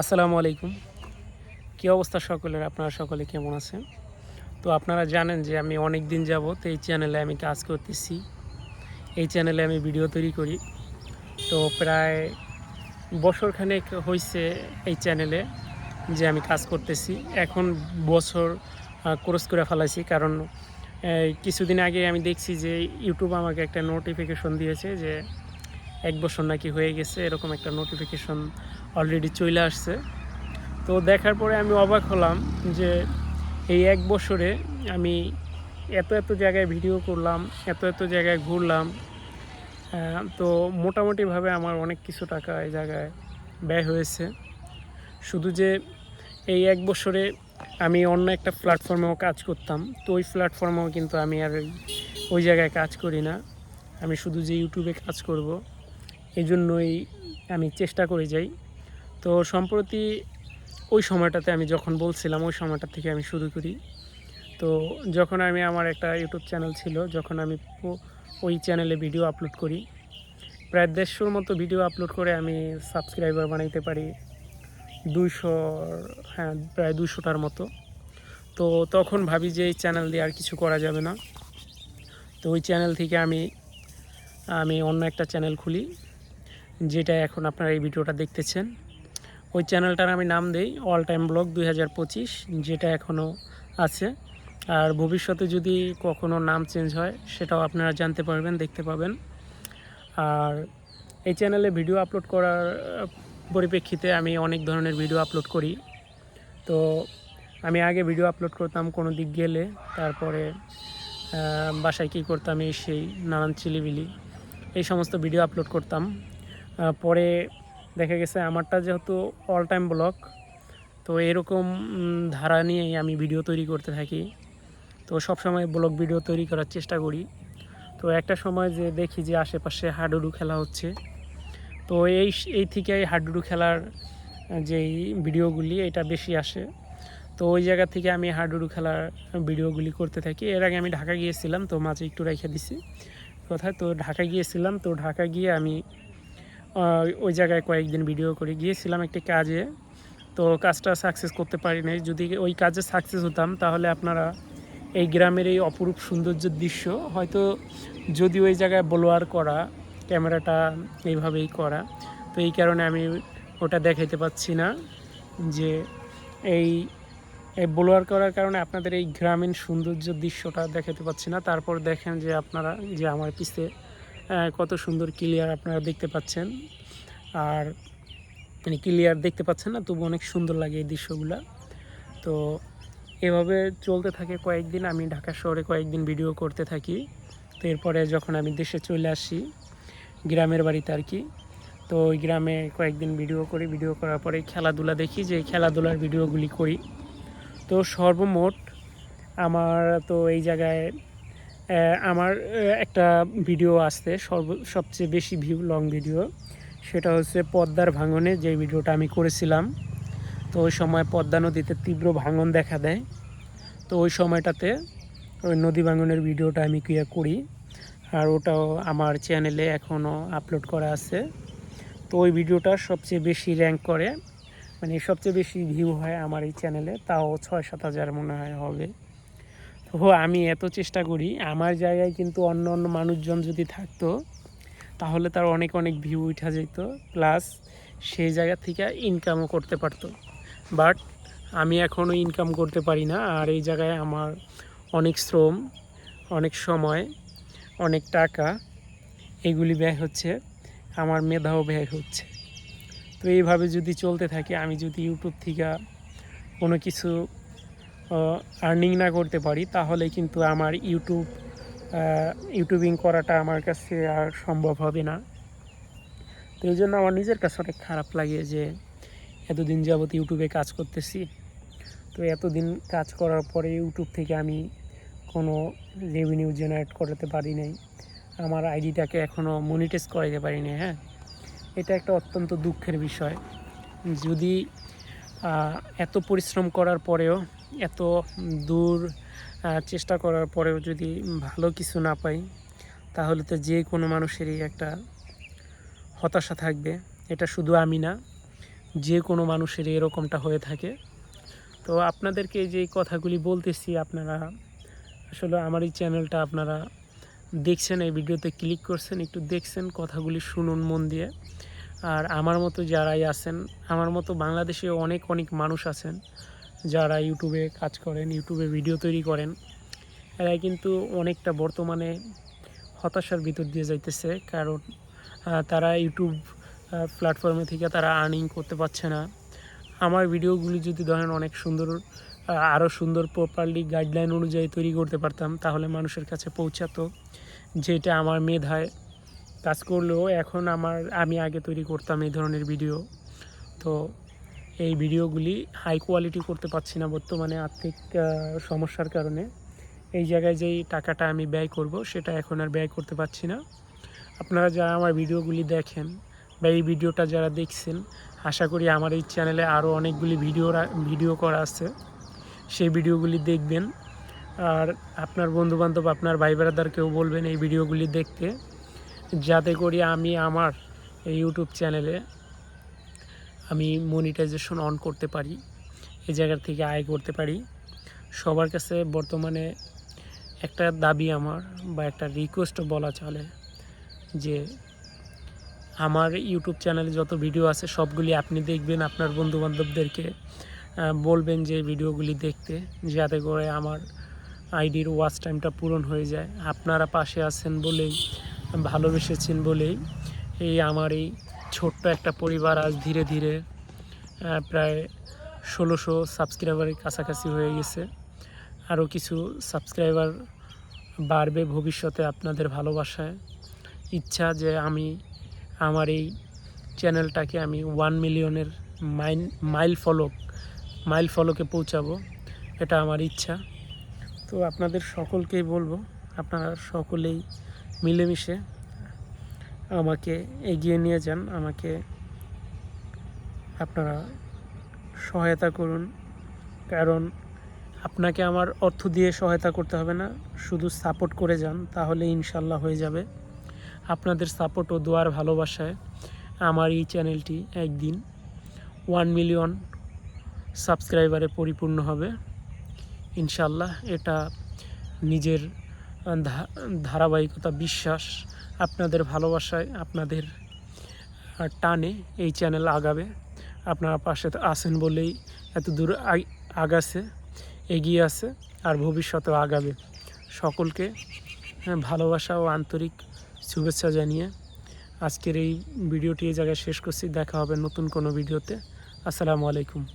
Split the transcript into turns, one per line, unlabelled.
আসসালামু আলাইকুম। কী অবস্থা সকলের? আপনারা সকলে কেমন আছেন? তো আপনারা জানেন যে আমি অনেক দিন যাবত এই চ্যানেলে আমি কাজ করতেছি। এই চ্যানেলে আমি ভিডিও তৈরি করি। তো প্রায় বছরখানেক হয়েছে এই চ্যানেলে যে আমি কাজ করতেছি। এখন বছর ক্রস করে ফেলাইছি। কারণ কিছুদিন আগে আমি দেখছি যে ইউটিউব আমাকে একটা নোটিফিকেশন দিয়েছে যে এক বছর নাকি হয়ে গেছে, এরকম একটা নোটিফিকেশন অলরেডি চলে আসছে। তো দেখার পরে আমি অবাক হলাম যে এই এক বছরে আমি এত এত জায়গায় ভিডিও করলাম, এত এত জায়গায় ঘুরলাম তো মোটামুটিভাবে আমার অনেক কিছু টাকা এই জায়গায় ব্যয় হয়েছে। শুধু যে এই এক বছরে আমি অন্য একটা প্ল্যাটফর্মেও কাজ করতাম, তো ওই প্ল্যাটফর্মেও কিন্তু আমি আর ওই জায়গায় কাজ করি না। আমি শুধু যে ইউটিউবে কাজ করব এই জন্যই আমি চেষ্টা করে যাই। তো সম্প্রতি ওই সময়টাতে আমি যখন বলছিলাম, ওই সময়টা থেকে আমি শুরু করি। তো যখন আমি আমার একটা ইউটিউব চ্যানেল ছিল, যখন আমি ওই চ্যানেলে ভিডিও আপলোড করি, প্রায় দেড়শোর মতো ভিডিও আপলোড করে আমি সাবস্ক্রাইবার বানাইতে পারি। দুইশো হ্যাঁ প্রায় দুশোটার মতো। তো তখন ভাবি যে এই চ্যানেল দিয়ে আর কিছু করা যাবে না। তো ওই চ্যানেল থেকে আমি আমি অন্য একটা চ্যানেল খুলি। যেটা এখন আপনারা এই ভিডিওটা দেখতেছেন। ওই চ্যানেলটার আমি নাম দেই অল টাইম ব্লগ দুই হাজার পঁচিশ, যেটা এখনও আছে। আর ভবিষ্যতে যদি কখনো নাম চেঞ্জ হয়, সেটাও আপনারা জানতে পারবেন, দেখতে পাবেন। আর এই চ্যানেলে ভিডিও আপলোড করার পরিপ্রেক্ষিতে আমি অনেক ধরনের ভিডিও আপলোড করি। তো আমি আগে ভিডিও আপলোড করতাম কোনো দিক গেলে, তারপরে বাসায় কী করতাম, এই সেই নানান চিলিবিলি এই সমস্ত ভিডিও আপলোড করতাম। পরে দেখা গেছে আমারটা যেহেতু অল টাইম ব্লগ তো এরকম ধারা নিয়েই আমি ভিডিও তৈরি করতে থাকি। তো সবসময় ব্লগ ভিডিও তৈরি করার চেষ্টা করি। তো একটা সময় যে দেখি যে আশেপাশে হাডুডু খেলা হচ্ছে। তো এই এই থেকে হাডুডু খেলার যেই ভিডিওগুলি এটা বেশি আসে। তো ওই জায়গা থেকে আমি হাডুডু খেলার ভিডিওগুলি করতে থাকি। এর আগে আমি ঢাকা গিয়েছিলাম, তো মাঝে একটু রেখে দিছি। কোথায় তো ঢাকা গিয়েছিলাম, তো ঢাকা গিয়ে আমি ওই জায়গায় কয়েকদিন ভিডিও করে গিয়েছিলাম একটি কাজে। তো কাজটা সাকসেস করতে পারি যদি ওই কাজে সাকসেস হতাম তাহলে আপনারা এই গ্রামের এই অপরূপ সৌন্দর্যের দৃশ্য হয়তো যদি ওই জায়গায় ব্লোয়ার করা ক্যামেরাটা এইভাবেই করা। তো এই কারণে আমি ওটা দেখাইতে পাচ্ছি না যে এই এই ব্লোয়ার করার কারণে আপনাদের এই গ্রামীণ সৌন্দর্যের দৃশ্যটা দেখাতে পাচ্ছি না। তারপর দেখেন যে আপনারা যে আমার পিছে আহ, কত সুন্দর ক্লিয়ার আপনারা দেখতে পাচ্ছেন। আর মানে ক্লিয়ার দেখতে পাচ্ছেন না, তবু অনেক সুন্দর লাগে এই দৃশ্যগুলো। তো এভাবে চলতে থাকে কয়েকদিন, আমি ঢাকা শহরে কয়েকদিন ভিডিও করতে থাকি। তো এরপরে যখন আমি দেশে চলে আসি, গ্রামের বাড়িতে আর কি, তো ওই গ্রামে কয়েকদিন ভিডিও করি। ভিডিও করার পরে খেলাধুলা দেখি যে, খেলাধুলার ভিডিওগুলি করি। তো সর্বমোট আমার তো এই জায়গায় আমার একটা ভিডিও আসছে, সর্ব, সবচেয়ে বেশি ভিউ লং ভিডিও সেটা হচ্ছে পদ্মার ভাঙনে যে ভিডিওটা আমি করেছিলাম। তো ওই সময় পদ্মা নদীতে তীব্র ভাঙন দেখা দেয়। তো ওই সময়টাতে ওই নদী ভাঙনের ভিডিওটা আমি ক্রিয়া করি। আর ওটাও আমার চ্যানেলে এখনও আপলোড করা আছে। তো ওই ভিডিওটা সবচেয়ে বেশি র্যাঙ্ক করে। মানে সবচেয়ে বেশি ভিউ হয় আমার এই চ্যানেলে তাও ছয় সাত হাজার মনে হয় হবে। তো আমি এত চেষ্টা করি। আমার জায়গায় কিন্তু অন্য অন্য মানুষজন যদি থাকতো, তাহলে তার অনেক অনেক ভিউ উঠা যেত। প্লাস সেই জায়গা থেকে ইনকামও করতে পারতো। বাট আমি এখনও ইনকাম করতে পারি না। আর এই জায়গায় আমার অনেক শ্রম, অনেক সময়, অনেক টাকা, এগুলি ব্যয় হচ্ছে। আমার মেধাও ব্যয় হচ্ছে। তো এইভাবে যদি চলতে থাকে, আমি যদি ইউটিউব থেকে কোনো কিছু আর্নিং না করতে পারি, তাহলে কিন্তু আমার ইউটিউব ইউটিউবিং করাটা আমার কাছে আর সম্ভব হবে না। তো এই জন্য আমার নিজের কাছে অনেক খারাপ লাগে যে এতদিন যাবত ইউটিউবে কাজ করতেছি। তো এতদিন কাজ করার পরে ইউটিউব থেকে আমি কোনো রেভিনিউ জেনারেট করতে পারি নাই। আমার আইডিটাকে এখনও মনিটাইজ করাইতে পারি নাই হ্যাঁ? এটা একটা অত্যন্ত দুঃখের বিষয়। যদি এত পরিশ্রম করার পরেও এত দূর চেষ্টা করার পরেও যদি ভালো কিছু না পাই, তাহলে তো যে কোনো মানুষেরই একটা হতাশা থাকবে। এটা শুধু আমি না, যে কোনো মানুষের এরকমটা হয়ে থাকে। তো আপনাদেরকে যে কথাগুলি বলতেছি, আপনারা আসলে আমার এই চ্যানেলটা আপনারা দেখছেন, এই ভিডিওতে ক্লিক করছেন, একটু দেখছেন, কথাগুলি শুনুন মন দিয়ে। আর আমার মতো যারাই আছেন, আমার মতো বাংলাদেশে অনেক অনেক মানুষ আছেন যারা ইউটিউবে কাজ করেন, ইউটিউবে ভিডিও তৈরি করেন এরা কিন্তু অনেকটা বর্তমানে হতাশার ভিতর দিয়ে যাইতেছে। কারণ তারা ইউটিউব প্ল্যাটফর্মে থেকে তারা আর্নিং করতে পারছে না। আমার ভিডিওগুলি যদি ধরেন অনেক সুন্দর আরও সুন্দর প্রপারলি গাইডলাইন অনুযায়ী তৈরি করতে পারতাম, তাহলে মানুষের কাছে পৌঁছাতো। যেটা আমার মেধায় কাজ করলেও এখন আমার, আমি আগে তৈরি করতাম এই ধরনের ভিডিও। তো এই ভিডিওগুলি হাই কোয়ালিটি করতে পারছি না বর্তমানে আর্থিক সমস্যার কারণে। এই জায়গায় যেই টাকাটা আমি ব্যয় করব, সেটা এখন আর ব্যয় করতে পারছি না। আপনারা যারা আমার ভিডিওগুলি দেখেন বা এই ভিডিওটা যারা দেখছেন, আশা করি আমার এই চ্যানেলে আরও অনেকগুলি ভিডিও ভিডিও করা আছে। সেই ভিডিওগুলি দেখবেন। আর আপনার বন্ধুবান্ধব, আপনার ভাই ব্রাদারকেও বলবেন এই ভিডিওগুলি দেখতে। যাতে করি আমি আমার এই ইউটিউব চ্যানেলে আমি মনিটাইজেশন অন করতে পারি, এই জায়গার থেকে আয় করতে পারি। সবার কাছে বর্তমানে একটা দাবি আমার বা একটা রিকোয়েস্ট বলা চলে যে, আমার ইউটিউব চ্যানেলে যত ভিডিও আছে সবগুলি আপনি দেখবেন, আপনার বন্ধুবান্ধবদেরকে বলবেন যে ভিডিওগুলি দেখতে, যাতে করে আমার আইডির ওয়াচ টাইমটা পূরণ হয়ে যায়। আপনারা পাশে আছেন বলেই, ভালোবেসেছেন বলেই, এই আমার এই ছোট্ট একটা পরিবার আজ ধীরে ধীরে প্রায় ষোলোশো সাবস্ক্রাইবারের কাছাকাছি হয়ে গেছে। আরও কিছু সাবস্ক্রাইবার বাড়বে ভবিষ্যতে আপনাদের ভালোবাসায়। ইচ্ছা যে আমি আমার এই চ্যানেলটাকে আমি ওয়ান মিলিয়নের মাইন মাইল ফলক মাইল ফলকে পৌঁছাবো, এটা আমার ইচ্ছা। তো আপনাদের সকলকেই বলব, আপনারা সকলেই মিলেমিশে আমাকে এগিয়ে নিয়ে যান, আমাকে আপনারা সহায়তা করুন। কারণ আপনাকে আমার অর্থ দিয়ে সহায়তা করতে হবে না, শুধু সাপোর্ট করে যান, তাহলে ইনশাল্লাহ হয়ে যাবে। আপনাদের সাপোর্ট ও দোয়ার ভালোবাসায় আমার এই চ্যানেলটি একদিন ওয়ান মিলিয়ন সাবস্ক্রাইবারে পরিপূর্ণ হবে। ইনশাল্লাহ এটা নিজের ধারাবাহিকতা, বিশ্বাস আপনাদের ভালোবাসায় আপনাদের টানে এই চ্যানেল আগাবে। আপনারা পাশে আছেন বলেই এত দূর আগ- আগাছে এগিয়ে আছে আর ভবিষ্যতেও আগাবে। সকলকে হ্যাঁ, ভালোবাসা ও আন্তরিক শুভেচ্ছা জানিয়ে আজকের এই ভিডিওটি এই জায়গায় শেষ করছি। দেখা হবে নতুন কোনো ভিডিওতে। আসসালামু আলাইকুম।